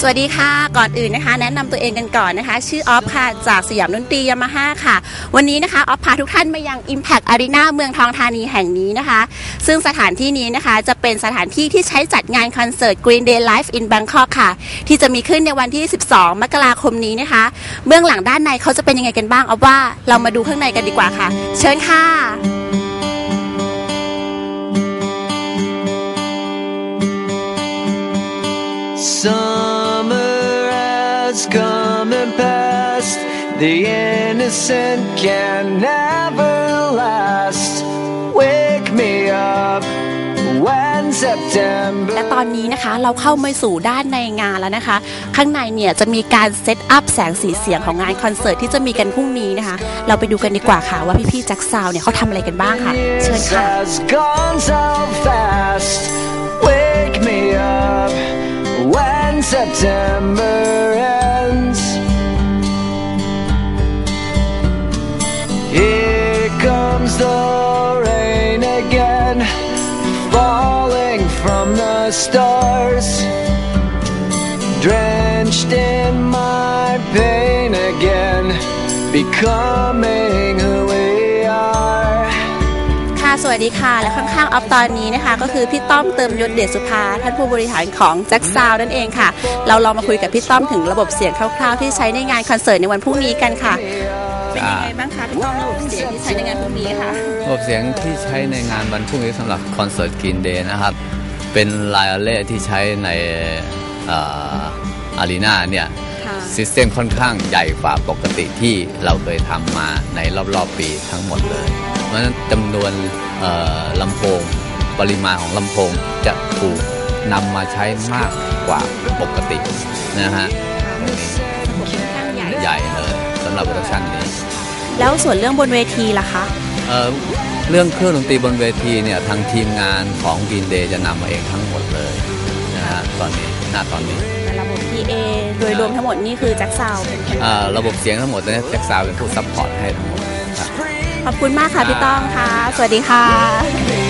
สวัสดีค่ะ ก่อนอื่นนะคะ แนะนำตัวเองกันก่อนนะคะ ชื่อออฟค่ะ จากสยามดนตรียามาฮ่าค่ะ วันนี้นะคะออฟพาทุกท่านมายัง Impact Arena เมืองทองธานีแห่งนี้นะคะ ซึ่งสถานที่นี้นะคะ จะเป็นสถานที่ที่ใช้จัดงานคอนเสิร์ต Green Day Live in Bangkok ค่ะ ที่จะมีขึ้นในวันที่ 12 มกราคมนี้นะคะ เบื้องหลังด้านในเขาจะเป็นยังไงกันบ้างเอาว่าเรามาดูข้างในกันดีกว่าค่ะ เชิญค่ะ has come and passed. The innocent can never last. Wake me up when September. และตอนนี้นะคะเราเข้ามาสู่ด้านในงานแล้วนะคะ ข้างในเนี่ยจะมีการเซตอัพแสงสีเสียงของงานคอนเสิร์ตที่จะมีกันพรุ่งนี้นะคะ เราไปดูกันดีกว่าค่ะว่าพี่ๆแจ็คซาวเนี่ยเขาทำอะไรกันบ้างค่ะ เชิญ Years ค่ะ has the stars. Drenched in my pain again, becoming who we are. ค่ะ สวัสดีค่ะ และข้างๆออฟตอนนี้นะคะ ก็คือพี่ต้อมเติมยศเดชสุภา ท่านผู้บริหารของแจ็คซาวนั่นเองค่ะ เราลองมาคุยกับพี่ต้อมถึงระบบเสียงคร่าวๆ ที่ใช้ในงานคอนเสิร์ตในวันพรุ่งนี้กันค่ะ เป็นยังไงบ้างคะพี่ต้อมระบบเสียงที่ใช้ในงานพรุ่งนี้ค่ะ ระบบเสียงที่ใช้ในงานวันพรุ่งนี้สำหรับคอนเสิร์ตกินเดย์นะครับ เป็นไลอเล่ที่ใช้ในอารีนาเนี่ยค่ะซิสเต็มค่อนข้างใหญ่กว่าปกติที่เราเคยทำมาในรอบๆปีทั้งหมดเลย เพราะฉะนั้นจำนวนเอ่อลำโพงปริมาณของลำโพงจะถูกนำมาใช้มากกว่าปกตินะฮะตรงนี้ระบบค่อนข้างใหญ่ใหญ่เลยสำหรับโปรดักชันนี้ แล้วส่วนเรื่องบนเวทีล่ะคะ เอ่อเรื่องเครื่องดนตรีบนเวทีเนี่ยทางทีมงานของ Green Day จะนำมาเองทั้งหมดเลยนะฮะตอนนี้ณตอนนี้แต่ระบบ PA โดยรวมทั้งหมดนี่คือแจ็คซาวเป็นคนเอ่อระบบเสียงทั้งหมดเนี่ยแจ็คซาวเป็นผู้ซัพพอร์ตให้ทั้งหมดครับ ขอบคุณมากค่ะพี่ต้องค่ะ สวัสดีค่ะ When September